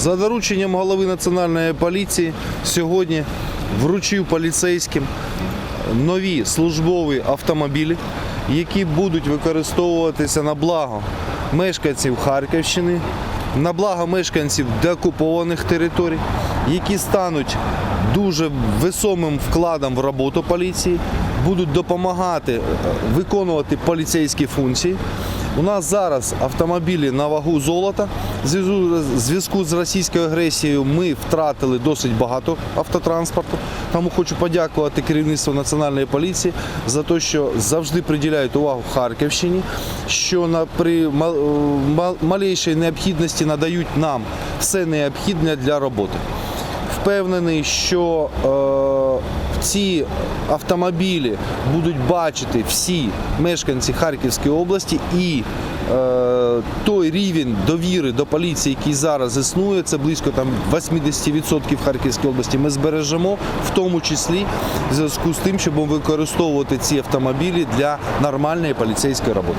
За дорученням голови національної поліції сьогодні вручив поліцейським нові службові автомобілі, які будуть використовуватися на благо мешканців Харківщини, на благо мешканців деокупованих територій, які стануть дуже висомим вкладом в роботу поліції, будуть допомагати е, виконувати поліцейські функції. У нас зараз автомобілі на вагу золота. Зв'язку- з російською агресією ми втратили досить багато автотранспорту. Тому хочу подякувати керівництву національної поліції за те, що завжди приділяють увагу Харківщині, що при е, малейшій необхідності надають нам все необхідне для роботи. Впевнений, що е, ці автомобілі будуть бачити всі мешканці Харківської області і е, той рівень довіри до поліції, який зараз існує, це близько там 80% в Харківській області. Ми збережемо, в тому числі в зв'язку з тим, щоб використовувати ці автомобілі для нормальної поліцейської роботи.